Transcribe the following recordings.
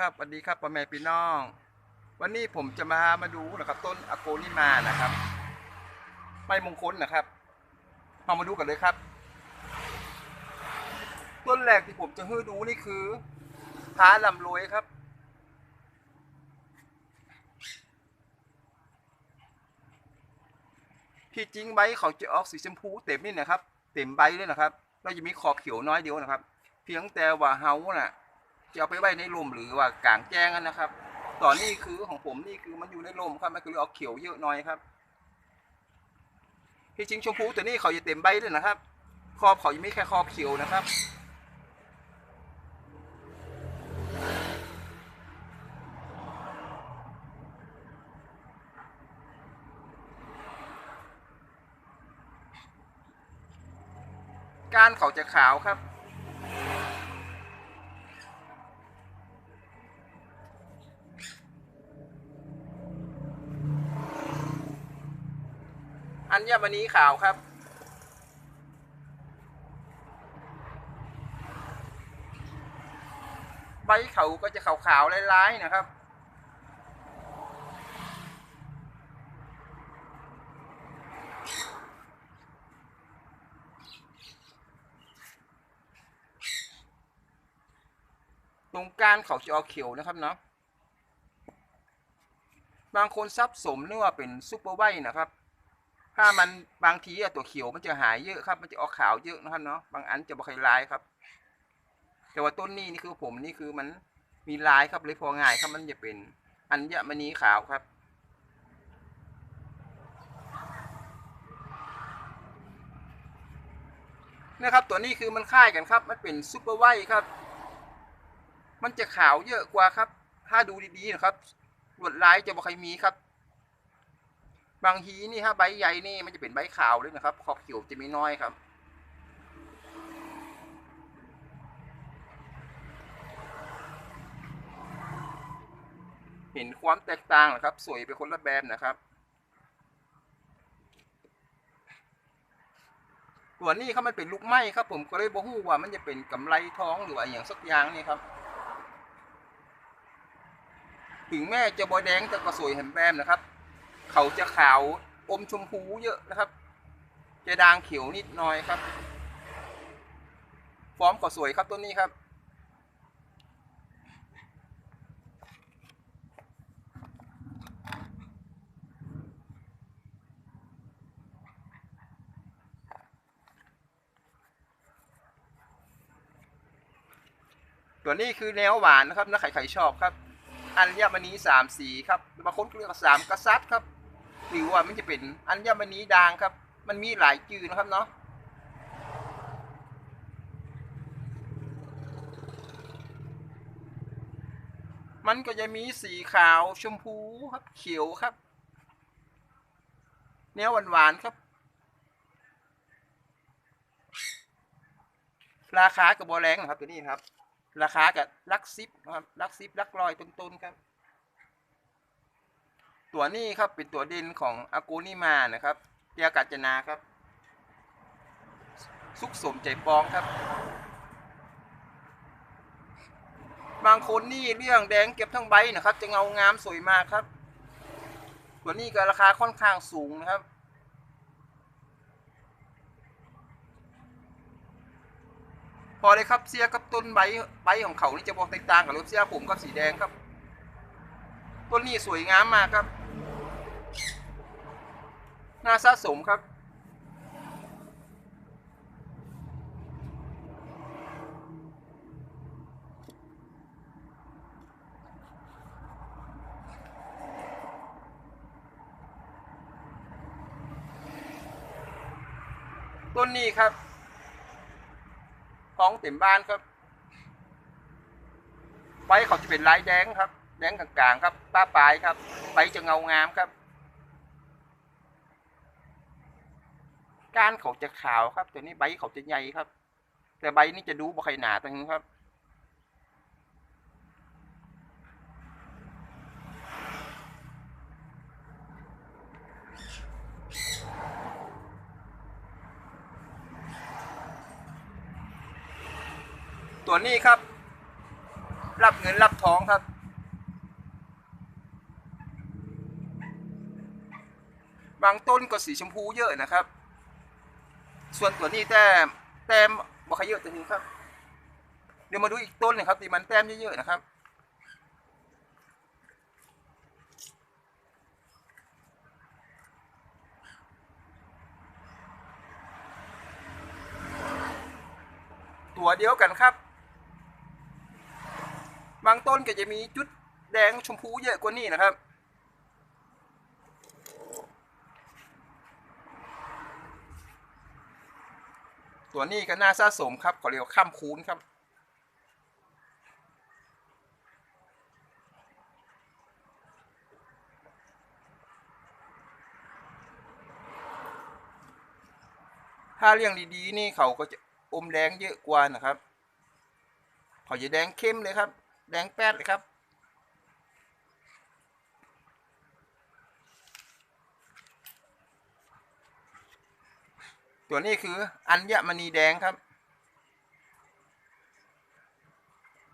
ครับสวัสดีครับพ่อแม่พี่น้อง วันนี้ผมจะมามาดูนะครับ ต้นอโกนิมานะครับไม้มงคลนะครับเอามาดูกันเลยครับ ต้นแรกที่ผมจะให้ดูนี่คือท้าลำรวยครับ ที่จริงใบเขาจะออกสีชมพูเต็มนี่นะครับ เต็มใบเลยนะครับเราจะมีขอบเขียวน้อยเดียวนะครับ เพียงแต่ว่าเฮาน่ะ จะเอาไปไว้ในร่มหรือว่ากลางแจ้งกันนะครับตอนนี้คือของผมนี่คือมันอยู่ในร่มครับมันก็เออกเขียวเยอะหน่อยครับที่จริงชมพูตัวนี้เขาจะเต็มใบเลยนะครับ ครอบเขายังไม่แค่ครอบเขียวนะครับก้านเขาจะขาวครับ อั ญมณีขาวครับ ใบเขาก็จะขาวๆลายๆนะครับ ตรงก้านเขาจะออกเขียวนะครับเนาะบางคนซับสมเรียกว่าเป็นซุปเปอร์ไวนะครับ ถ้ามันบางทีอะตัวเขียวมันจะหายเยอะครับ มันจะออกขาวเยอะนะครับเนาะบางอันจะบ่ค่อยลายครับ แต่ว่าต้นนี้นี่คือผมนี่คือมันมีลายครับเลยพอง่ายครับมันจะเป็น อัญมณีขาวครับนะครับตัวนี้คือมันคล้ายกันครับ มันเป็นซุปเปอร์ไวท์ครับ มันจะขาวเยอะกว่าครับ ถ้าดูดีๆนะครับลวดลายจะบ่ค่อยมีครับ บางทีนี่ฮะใบใหญ่นี่มันจะเป็นใบขาวเลยนะครับ ขอบเขียวจะมีน้อยครับ เห็นความแตกต่างนะครับ สวยเป็นคนละแบบนะครับตัวนี้เขามันเป็นลูกไม้ครับ ผมก็เลยบอกว่ามันจะเป็นกำไรท้องหรือว่าอย่างสักอย่างนี่ครับ ถึงแม่จะบอยแดงแต่ก็สวยเห็นแบมนะครับ เขาจะขาวอมชมพูเยอะนะครับ จะด่างเขียวนิดหน่อยครับ ฟอร์มก็สวยครับต้นนี้ครับ ตัวนี้คือแนวหวานนะครับนะใครๆชอบครับ อัญมณีสามสีครับบางคนเรียกว่าสามกษัตริย์ครับ หรือว่ามันจะเป็นอัญมณีด่างครับ มันมีหลายจื่อนะครับเนาะมันก็จะมีสีขาวชมพูครับเขียวครับแนวหวานๆครับ ราคากับบอแรงนะครับตัวนี้ครับ ราคากับลักซิปนะครับลักซิปลักลอยต้นๆครับ ตัวนี้ครับเป็นตัวด่นของอากูนิมานะครับเกียกัจนาครับ สุขสมใจปองครับ บางคนนี่เรื่องแดงเก็บทั้งใบนะครับ จะเงางามสวยมากครับ ตัวนี้ก็ราคาค่อนข้างสูงนะครับพอเลยครับเสียกับต้นใบใบของเขานี่จะบอกแตกต่างกับรถเสียผมกับสีแดงครับ ต้นนี้สวยงามมากครับ น่าสะสมครับ ต้นนี้ครับท้องเต็มบ้านครับใบเขาจะเป็นลายแดงครับ แดงกลางๆครับป้าปลายครับใบจะเงางามครับ ก้านเขาจะขาวครับ ตัวนี้ใบเขาจะใหญ่ครับ แต่ใบนี้จะดูบ่ค่อยหนาตรงนี้ครับ ตัวนี้ครับ รับเงินรับท้องครับบางต้นก็สีชมพูเยอะนะครับ ส่วนตัวนี้แต้มแต้มบ่ค่อยเยอะตัวนี้ครับ เดี๋ยวมาดูอีกต้นหนึงครับที่มันแต้มเยอะๆนะครับตัวเดียวกันครับ บางต้นก็จะมีจุดแดงชมพูเยอะกว่านี้นะครับ ตัวนี้ก็น่าสะสมครับเขาเรียกว่าข้ามคูณครับ ถ้าเลี้ยงดีๆ นี่เขาก็จะอมแดงเยอะกว่านะครับ เขาจะแดงเข้มเลยครับ แดงแป๊ดเลยครับ ตัวนี้คืออัญมณีแดงครับ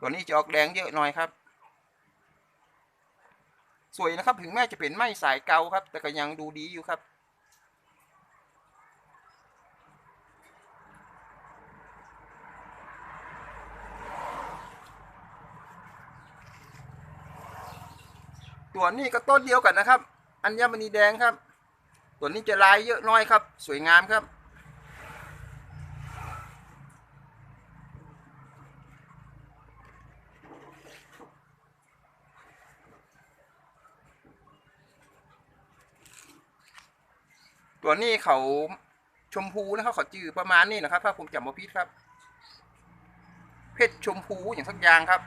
ตัวนี้จะออกแดงเยอะหน่อยครับ สวยนะครับถึงแม้จะเป็นไม้สายเก่าครับ แต่ก็ยังดูดีอยู่ครับตัวนี้ก็ต้นเดียวกันนะครับ อัญมณีแดงครับ ตัวนี้จะลายเยอะน้อยครับ สวยงามครับ ตัวนี้เขาชมพูนะครับเขาจือประมาณนี้นะครับ ถ้าผมจำมาพิษครับ เพชรชมพูอย่างสักอย่างครับ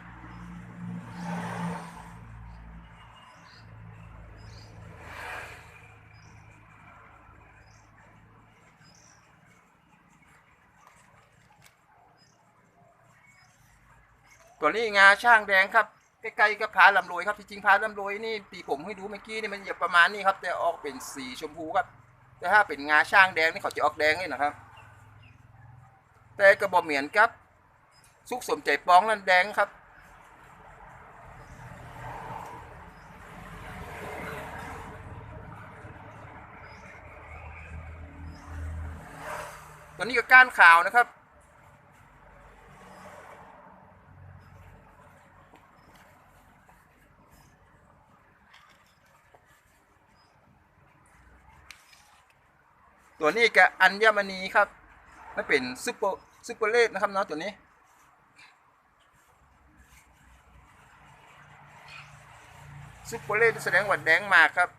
ตัวนี้งาช่างแดงครับใกล้ๆกับผาลำโรยครับที่จริงผาลำโรยนี่ตีผมให้ดูเมื่อกี้นี่มันจะประมาณนี้ครับ แต่ออกเป็นสีชมพูครับ แต่ถ้าเป็นงาช่างแดงนี่เขาจะออกแดงนี่นะครับ แต่กระบอกเหมียนครับ สุกสมใจป้องนั่นแดงครับ ตอนนี้ก็ก้านขาวนะครับ ตัวนี้กับอัญมณีครับมันเป็นซุปเปอร์ซุปเปอร์เลสนะครับเนาะตัวนี้ ซุปเปอร์เลสแสดงว่าแดงมากครับ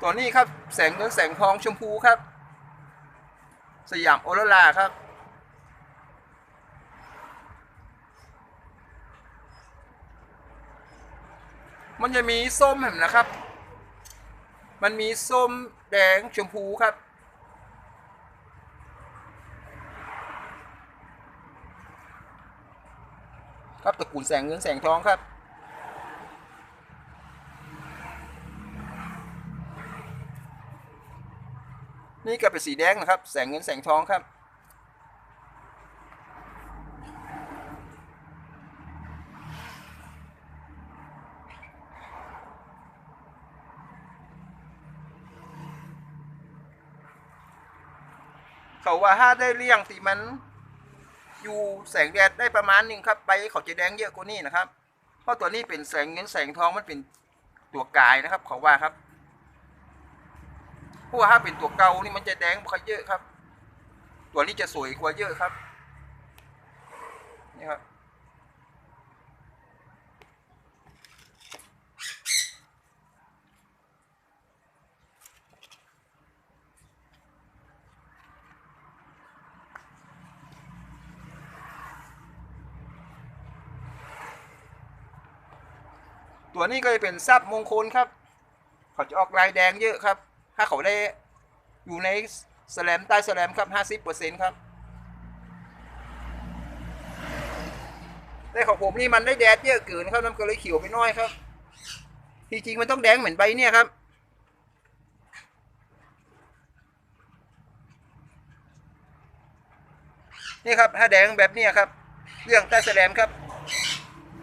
ตัวนี้ครับแสงเงินแสงทองชมพูครับ สยามโอโรลาครับ มันจะมีส้มเห็นนะครับ มันมีส้มแดงชมพูครับ ครับตระกูลแสงเงินแสงทองครับ นี่ก็เป็นสีแดงนะครับ แสงเงินแสงทองครับเขาว่าถ้าได้เลี้ยงตีมัน อยู่แสงแดดได้ประมาณหนึ่งครับไปเขาจะแดงเยอะกว่านี้นะครับ เพราะตัวนี้เป็นแสงเงินแสงทองมันเป็นตัวกายนะครับ เขาว่าครับ เพราะว่าถ้าเป็นตัวเก่านี่มันจะแดงค่อยเยอะครับ ตัวนี้จะสวยกว่าเยอะครับนี่ครับตัวนี้ก็จะเป็นซับมงคลครับ เขาจะออกลายแดงเยอะครับ ถ้าเขาได้อยู่ในสแลมใต้สแลมครับห้าสิบเปอร์เซ็นครับแต่ของผมนี่มันได้แดดเยอะเกินครับน้ำก็เลยเขียวไปน้อยครับจริงๆมันต้องแดงเหมือนใบเนี่ยครับนี่ครับถ้าแดงแบบเนี้ยครับ เรื่องใต้แสลมครับ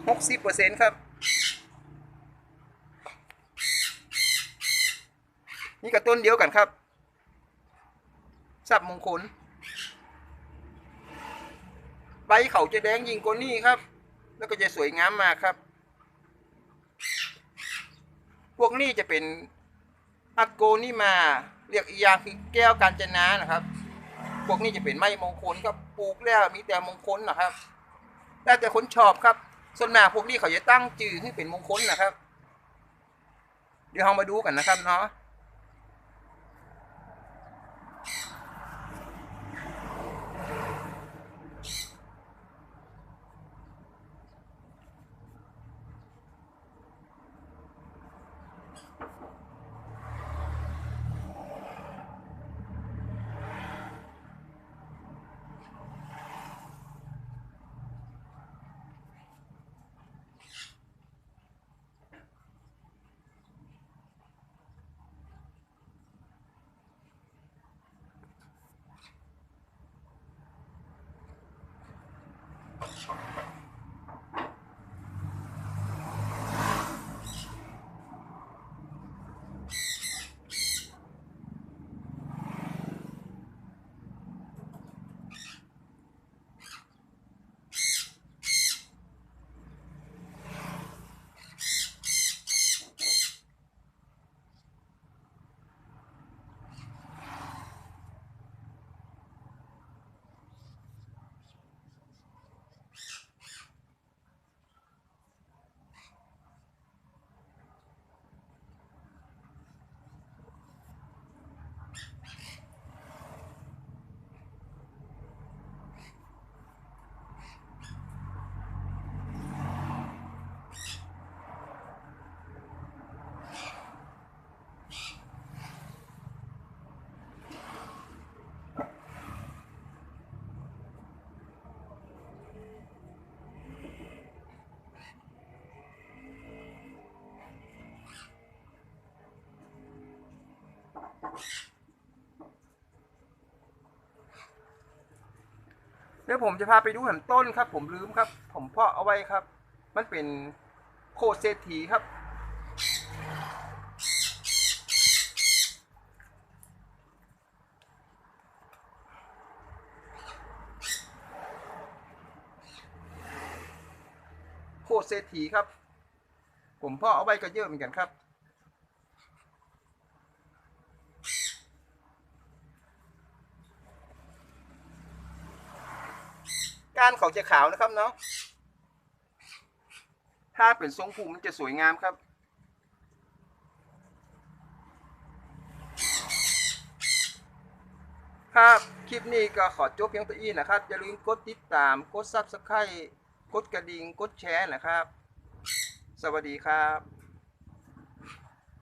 หกสิบเปอร์เซ็นครับ นี่กับต้นเดียวกันครับสับมงคล ใบเขาจะแดงยิ่งกว่านี้ครับ แล้วก็จะสวยงามมากครับ พวกนี้จะเป็นอักโกนี่มา เรียกอียางคือแก้วกาญจนานะครับ พวกนี้จะเป็นไม้มงคลครับปลูกแล้วมีแต่มงคลนะครับแล้วแต่คนชอบครับ ส่วนมากพวกนี้เขาจะตั้งจื่อให้เป็นมงคลนะครับ เดี๋ยวเรามาดูกันนะครับเนาะ เดี๋ยวผมจะพาไปดูแหมต้นครับ ผมลืมครับ ผมเพาะเอาไว้ครับ มันเป็นโคเศรษฐีครับ โคเศรษฐีครับ ผมเพาะเอาไว้ก็เยอะเหมือนกันครับ ก้านเขาจะขาวนะครับเนาะถ้าเป็นทรงภูมันจะสวยงามครับ ครับคลิปนี้ก็ขอจบเพียงเท่านี้นะครับอย่าลืมกดติดตามกดซับสไครต์กดกระดิ่งกดแชร์นะครับ สวัสดีครับ